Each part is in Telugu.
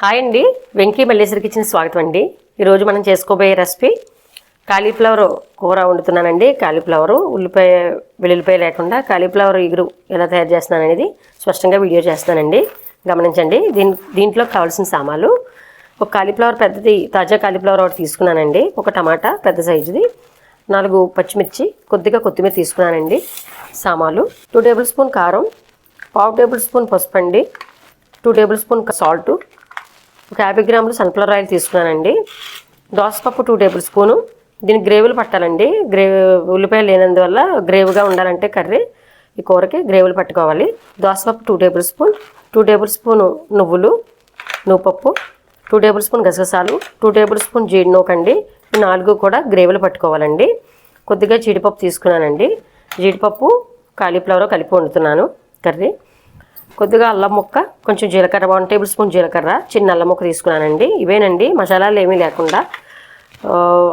హాయ్ అండి. వెంకీ మల్లేశ్వరికి ఇచ్చిన స్వాగతం అండి. ఈరోజు మనం చేసుకోబోయే రెసిపీ కాలీఫ్లవర్ కూర వండుతున్నానండి. కాలీఫ్లవరు ఉల్లిపాయ వెల్లుల్లిపాయ లేకుండా కాలీఫ్లవర్ ఇగురు ఎలా తయారు చేస్తున్నాను అనేది స్పష్టంగా వీడియో చేస్తానండి గమనించండి. దీని దీంట్లో కావాల్సిన సామాన్లు. ఒక కాలీఫ్లవర్ పెద్దది తాజా కాలీఫ్లవర్ ఒకటి తీసుకున్నానండి. ఒక టమాటా పెద్ద సైజుది. నాలుగు పచ్చిమిర్చి కొద్దిగా కొత్తిమీర తీసుకున్నానండి. సామాన్లు. టూ టేబుల్ స్పూన్ కారం పావు టేబుల్ స్పూన్ పసుపు అండి. Two tablespoon salt. ఒక యాభై గ్రాములు సన్ఫ్లవర్ ఆయిల్ తీసుకున్నానండి. దోసపప్పు టూ టేబుల్ స్పూను దీనికి గ్రేవీలు పట్టాలండి. గ్రే ఉల్లిపాయలు లేనందువల్ల గ్రేవ్గా ఉండాలంటే కర్రీ ఈ కూరకి గ్రేవీలు పట్టుకోవాలి. దోసపప్పు two tablespoon two tablespoon నువ్వులు నువ్వుపప్పు టూ టేబుల్ స్పూన్ గసగసాలు టూ టేబుల్ స్పూన్ జీడినోకండి ఈ నాలుగు కూడా గ్రేవీలు పట్టుకోవాలండి. కొద్దిగా జీడిపప్పు తీసుకున్నానండి. జీడిపప్పు కాలీఫ్లవర్ కలిపి వండుతున్నాను కర్రీ. కొద్దిగా అల్లం ముక్క కొంచెం జీలకర్ర వన్ టేబుల్ స్పూన్ జీలకర్ర చిన్న అల్లం ముక్క తీసుకున్నానండి. ఇవేనండి మసాలాలు ఏమీ లేకుండా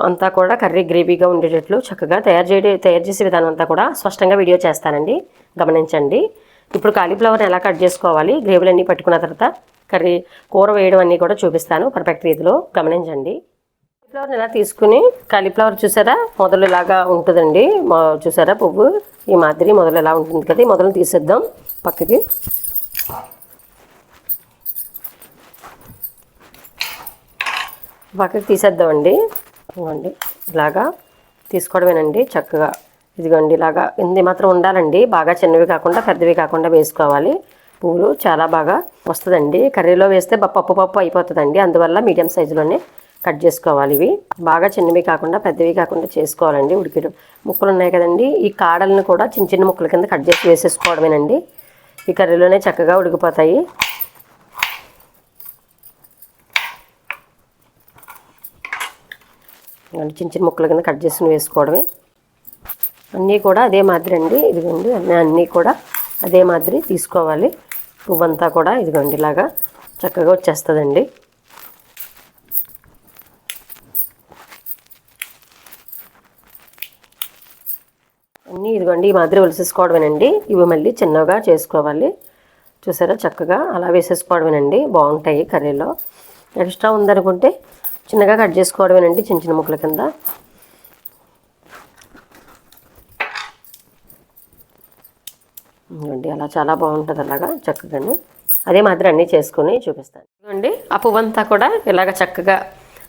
అంతా కూడా కర్రీ గ్రేవీగా ఉండేటట్లు చక్కగా తయారు చేయడం తయారు చేసే విధానం అంతా కూడా స్పష్టంగా వీడియో చేస్తానండి. గమనించండి. ఇప్పుడు కాలీఫ్లవర్ని ఎలా కట్ చేసుకోవాలి గ్రేవీలు అన్నీ పట్టుకున్న తర్వాత కర్రీ కూర వేయడం అన్నీ కూడా చూపిస్తాను పర్ఫెక్ట్ రీతిలో. గమనించండి. కాలీఫ్లవర్ని ఎలా తీసుకుని కాలీఫ్లవర్ చూసారా? మొదలు ఇలాగా ఉంటుందండి. చూసారా పువ్వు? ఈ మాదిరి మొదలు ఎలా ఉంటుంది కదా ఈ మొదలు తీసేద్దాం పక్కకి. పక్కకి తీసేద్దామండి. ఇదిగోండి ఇలాగా తీసుకోవడమేనండి చక్కగా. ఇదిగోండి ఇలాగా ఇది మాత్రం ఉండాలండి. బాగా చిన్నవి కాకుండా పెద్దవి కాకుండా వేసుకోవాలి. పువ్వులు చాలా బాగా వస్తుందండి. కర్రీలో వేస్తే పప్పు పప్పు అయిపోతుందండి. అందువల్ల మీడియం సైజులోనే కట్ చేసుకోవాలి ఇవి. బాగా చిన్నవి కాకుండా పెద్దవి కాకుండా చేసుకోవాలండి ఉడికిడు. ముక్కలు ఉన్నాయి కదండి. ఈ కాడలను కూడా చిన్న చిన్న ముక్కల కింద కట్ చేసి వేసేసుకోవడమేనండి. ఈ కర్రీలోనే చక్కగా ఉడికిపోతాయి. చిన్న చిన్న ముక్కల కింద కట్ చేసుకుని వేసుకోవడమే. అన్నీ కూడా అదే మాదిరి అండి. ఇదిగోండి అన్నీ అన్నీ కూడా అదే మాదిరి తీసుకోవాలి. పువ్వంతా కూడా ఇదిగోండి ఇలాగా చక్కగా వచ్చేస్తుందండి. అన్నీ ఇదిగోండి ఈ మాదిరి ఒలిసేసుకోవడమేనండి. ఇవి మళ్ళీ చిన్నగా చేసుకోవాలి. చూసారా చక్కగా అలా వేసేసుకోవడమేనండి. బాగుంటాయి కర్రీలో. ఎక్స్ట్రా ఉందనుకుంటే చిన్నగా కట్ చేసుకోవడమేనండి చిన్న చిన్న ముక్కల కింద. ఇదిగోండి అలా చాలా బాగుంటుంది అలాగా చక్కగానే. అదే మాదిరి అన్నీ చేసుకొని చూపిస్తాను. ఇదిగోండి ఆ పువ్వంతా కూడా ఇలాగ చక్కగా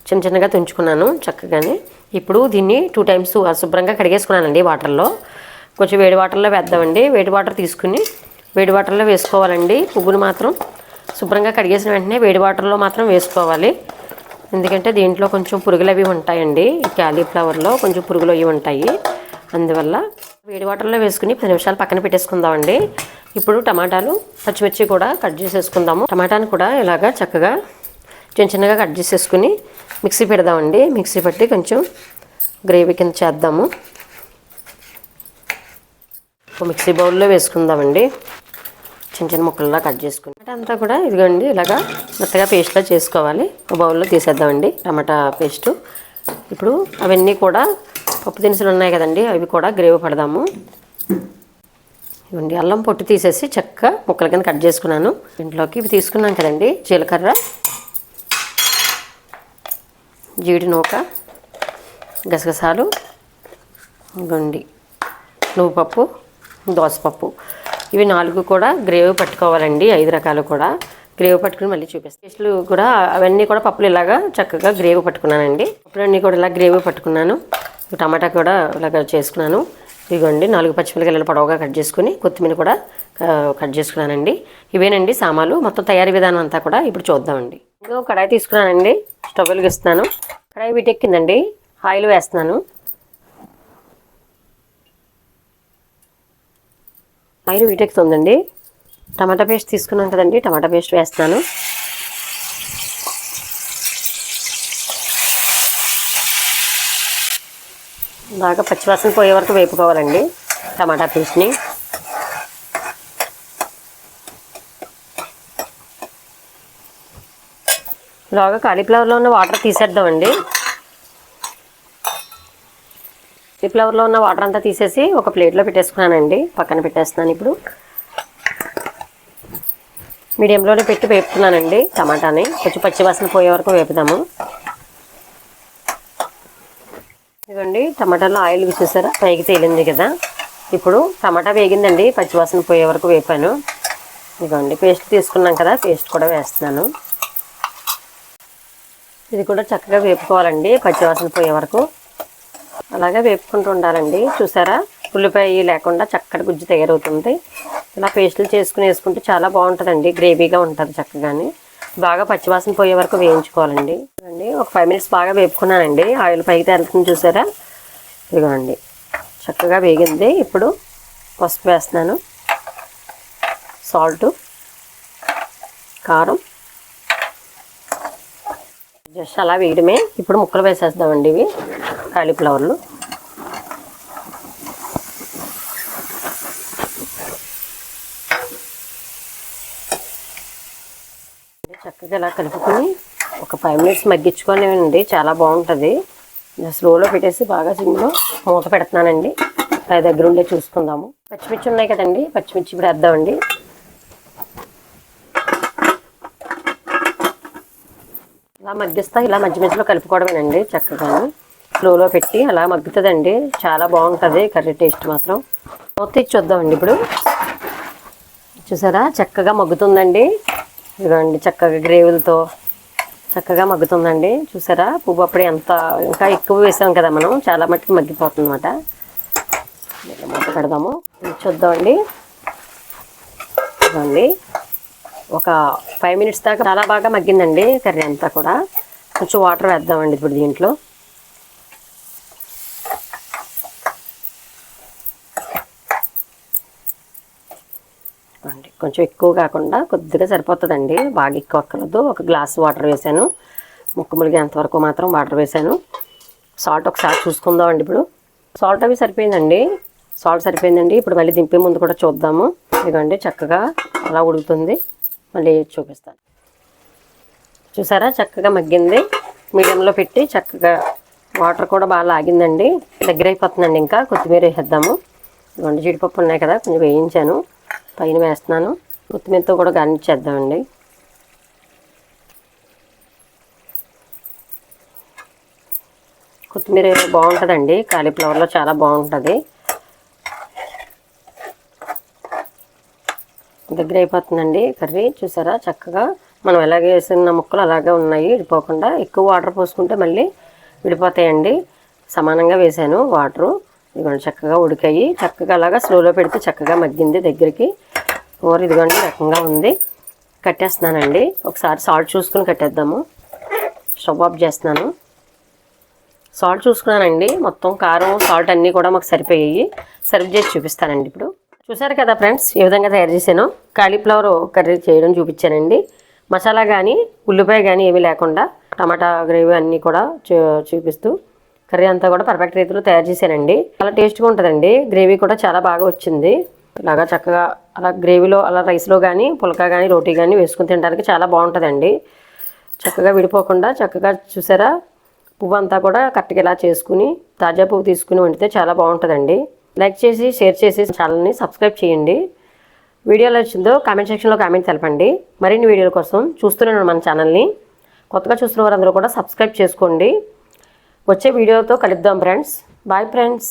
చిన్న చిన్నగా తుంచుకున్నాను చక్కగానే. ఇప్పుడు దీన్ని టూ టైమ్స్ శుభ్రంగా కడిగేసుకున్నానండి వాటర్లో కొంచెం వేడి వాటర్లో వేద్దామండి. వేడి వాటర్ తీసుకుని వేడి వాటర్లో వేసుకోవాలండి. పువ్వులు మాత్రం శుభ్రంగా కడిగేసిన వెంటనే వేడి వాటర్లో మాత్రం వేసుకోవాలి. ఎందుకంటే దీంట్లో కొంచెం పురుగులు అవి ఉంటాయండి. క్యాలీఫ్లవర్లో కొంచెం పురుగులు అవి ఉంటాయి. అందువల్ల వేడి వాటర్లో వేసుకుని పది నిమిషాలు పక్కన పెట్టేసుకుందామండి. ఇప్పుడు టమాటాలు పచ్చిమిర్చి కూడా కట్ చేసేసుకుందాము. టమాటాను కూడా ఇలాగా చక్కగా చిన్న చిన్నగా కట్ చేసేసుకుని మిక్సీ పెడదామండి. మిక్సీ పట్టి కొంచెం గ్రేవీ కింద చేద్దాము. ఒక మిక్సీ బౌల్లో వేసుకుందామండి. చిన్న చిన్న ముక్కల్లా కట్ చేసుకుని. టమాటా అంతా కూడా ఇదిగోండి ఇలాగా మెత్తగా పేస్ట్లా చేసుకోవాలి. ఒక బౌల్లో తీసేద్దామండి టమాటా పేస్టు. ఇప్పుడు అవన్నీ కూడా పప్పు దినుసులు ఉన్నాయి కదండి అవి కూడా గ్రేవీ పడదాము. ఇవ్వండి అల్లం పొట్టు తీసేసి చక్కగా ముక్కల కింద కట్ చేసుకున్నాను. ఇంట్లోకి ఇవి తీసుకున్నాం కదండి జీలకర్ర జీడి నూక గసగసాలు గండి నువ్వుపప్పు దోసపప్పు. ఇవి నాలుగు కూడా గ్రేవీ పట్టుకోవాలండి ఐదు రకాలు కూడా. గ్రేవీ పట్టుకుని మళ్ళీ చూపిస్తాను టేస్ట్లు కూడా అవన్నీ కూడా పప్పులు ఇలాగా చక్కగా గ్రేవీ పట్టుకున్నానండి. పప్పులన్నీ కూడా ఇలా గ్రేవీ పట్టుకున్నాను. టమాటా కూడా ఇలాగ చేసుకున్నాను. ఇదిగోండి నాలుగు పచ్చిమిరకాయలు పొడవుగా కట్ చేసుకుని కొత్తిమీర కూడా కట్ చేసుకున్నానండి. ఇవేనండి సామాలు మొత్తం తయారీ విధానం అంతా కూడా ఇప్పుడు చూద్దామండి. ఇంకో కడాయి తీసుకున్నానండి స్టవ్ వెలిగిస్తున్నాను. కడాయి వీటెక్కిందండి ఆయిల్ వేస్తున్నాను. ఆయిల్ వీటెక్కుతుందండి. టమాటా పేస్ట్ తీసుకున్నాం కదండి టమాటా పేస్ట్ వేస్తున్నాను. బాగా పచ్చివాసన పోయే వరకు వేపుకోవాలండి. టమాటా పీస్ని లోగా కాలీఫ్లవర్లో ఉన్న వాటర్ తీసేద్దామండి. కాలీఫ్లవర్లో ఉన్న వాటర్ అంతా తీసేసి ఒక ప్లేట్లో పెట్టేసుకున్నానండి. పక్కన పెట్టేస్తున్నాను ఇప్పుడు. మీడియంలోనే పెట్టి వేపుతున్నానండి టమాటాని. కొంచెం పచ్చివాసన పోయే వరకు వేపుదాము. ఇదిగోండి టమాటాలో ఆయిల్ చూసారా పైకి తేలింది కదా. ఇప్పుడు టమాటా వేగిందండి పచ్చివాసన పోయే వరకు వేపాను. ఇదిగోండి పేస్ట్ తీసుకున్నాం కదా పేస్ట్ కూడా వేస్తున్నాను. ఇది కూడా చక్కగా వేపుకోవాలండి పచ్చివాసన పోయే వరకు. అలాగే వేపుకుంటూ ఉండాలండి. చూసారా? ఉల్లిపాయ లేకుండా చక్కటి గుజ్జు తయారవుతుంది. ఇలా పేస్టులు చేసుకుని వేసుకుంటే చాలా బాగుంటుందండి గ్రేవీగా ఉంటుంది చక్కగాని. బాగా పచ్చివాసన పోయే వరకు వేయించుకోవాలండి. అండి ఒక ఫైవ్ మినిట్స్ బాగా వేపుకున్నానండి. ఆయిల్ పైకి తేలుతుంది చూసారా? ఇదిగోండి చక్కగా వేగింది. ఇప్పుడు పసుపు వేస్తున్నాను. సాల్ట్ కారం. జస్ట్ అలా వేయడమే. ఇప్పుడు ముక్కలు వేసేద్దామండి ఇవి. కాలీఫ్లవర్లు. చక్కగా ఇలా కలుపుకొని ఒక ఫైవ్ మినిట్స్ మగ్గించుకోనివ్వండి చాలా బాగుంటుంది. స్లోలో పెట్టేసి బాగా సిమ్లో మూత పెడుతున్నానండి. పై దగ్గర ఉండే చూసుకుందాము. పచ్చిమిర్చి ఉన్నాయి కదండి పచ్చిమిర్చి ఇప్పుడు వేద్దామండి. ఇలా మగ్గిస్తా ఇలా మధ్య మధ్యలో కలుపుకోవడమేనండి చక్కగా స్లోలో పెట్టి అలా మగ్గుతుందండి. చాలా బాగుంటుంది కర్రీ టేస్ట్ మాత్రం. మూత ఇచ్చి చూద్దామండి ఇప్పుడు. చూసారా? చక్కగా మగ్గుతుందండి. ఇదిగోండి చక్కగా గ్రేవీలతో చక్కగా మగ్గుతుందండి. చూసారా? పువ్వు అప్పుడే ఎంత ఇంకా ఎక్కువ వేసాం కదా మనం. చాలా మట్టుకు మగ్గిపోతుంది అనమాట మూత పెడదాము. చూద్దామండి. చూడండి ఒక ఫైవ్ మినిట్స్ దాకా చాలా బాగా మగ్గిందండి కర్రీ అంతా కూడా. కొంచెం వాటర్ వేద్దామండి ఇప్పుడు దీంట్లో అండి కొంచెం ఎక్కువ కాకుండా కొద్దిగా సరిపోతుందండి. బాగా ఎక్కువ అక్కర్లేదు. ఒక గ్లాస్ వాటర్ వేసాను ముక్క ములిగేంతవరకు మాత్రం వాటర్ వేసాను సాల్ట్ ఒకసారి చూసుకుందామండి ఇప్పుడు. సాల్ట్ అవి సరిపోయిందండి. సాల్ట్ సరిపోయిందండి. ఇప్పుడు మళ్ళీ దింపే ముందు కూడా చూద్దాము. ఇదిగోండి చక్కగా అలా ఉడుకుతుంది. మళ్ళీ చూపిస్తాను. చూసారా? చక్కగా మగ్గింది. మీడియంలో పెట్టి చక్కగా వాటర్ కూడా బాగా లాగిందండి. దగ్గర అయిపోతుందండి ఇంకా. కొత్తిమీర వేసేద్దాము. ఇదిగోండి జీడిపప్పు ఉన్నాయి కదా కొంచెం వేయించాను. పైన వేస్తున్నాను. కొత్తిమీరతో కూడా గార్నిష్ చేద్దామండి. కొత్తిమీర బాగుంటుందండి. కాలీఫ్లవర్లో చాలా బాగుంటుంది. దగ్గర అయిపోతుందండి కర్రీ. చూసారా? చక్కగా మనం ఎలాగే వేసిన ముక్కలు అలాగే ఉన్నాయి. విడిపోకుండా ఎక్కువ వాటర్ పోసుకుంటే మళ్ళీ విడిపోతాయండి. సమానంగా వేసాను వాటరు. ఇదిగోండి చక్కగా ఉడికాయి. చక్కగా అలాగా స్లోలో పెడితే చక్కగా మగ్గింది దగ్గరికి. కూర ఇదిగోండి రకంగా ఉంది. కట్టేస్తున్నానండి. ఒకసారి సాల్ట్ చూసుకుని కట్టేద్దాము. స్టవ్ ఆఫ్ చేస్తున్నాను. సాల్ట్ చూసుకున్నానండి. మొత్తం కారం సాల్ట్ అన్నీ కూడా మాకు సరిపోయాయి. సర్వ్ చేసి చూపిస్తానండి ఇప్పుడు. చూసారు కదా ఫ్రెండ్స్ ఏ విధంగా తయారు చేశాను? కాలీఫ్లవర్ కర్రీ చేయడం చూపించానండి. మసాలా కానీ ఉల్లిపాయ కానీ ఏమీ లేకుండా టమాటా గ్రేవీ అన్నీ కూడా చూ- చూపిస్తూ కర్రీ అంతా కూడా పర్ఫెక్ట్ రీతిలో తయారు చేశానండి. చాలా టేస్ట్గా ఉంటుందండి. గ్రేవీ కూడా చాలా బాగా వచ్చింది. ఇలాగా చక్కగా అలా గ్రేవీలో అలా రైస్లో కానీ పుల్కా కానీ రోటీ కానీ వేసుకుని తినడానికి చాలా బాగుంటుందండి. చక్కగా విడిపోకుండా చక్కగా చూసారా? పువ్వు అంతా కూడా కరెక్ట్గా ఇలా చేసుకుని తాజా పువ్వు తీసుకుని వండితే చాలా బాగుంటుందండి. లైక్ చేసి షేర్ చేసి ఛానల్ని సబ్స్క్రైబ్ చేయండి. వీడియోలో వచ్చిందో కామెంట్ సెక్షన్లో కామెంట్ తెలపండి. మరిన్ని వీడియోల కోసం చూస్తున్నాను మన ఛానల్ని కొత్తగా చూస్తున్న వారందరూ కూడా సబ్స్క్రైబ్ చేసుకోండి. వచ్చే వీడియోతో కలుద్దాం ఫ్రెండ్స్ బాయ్ ఫ్రెండ్స్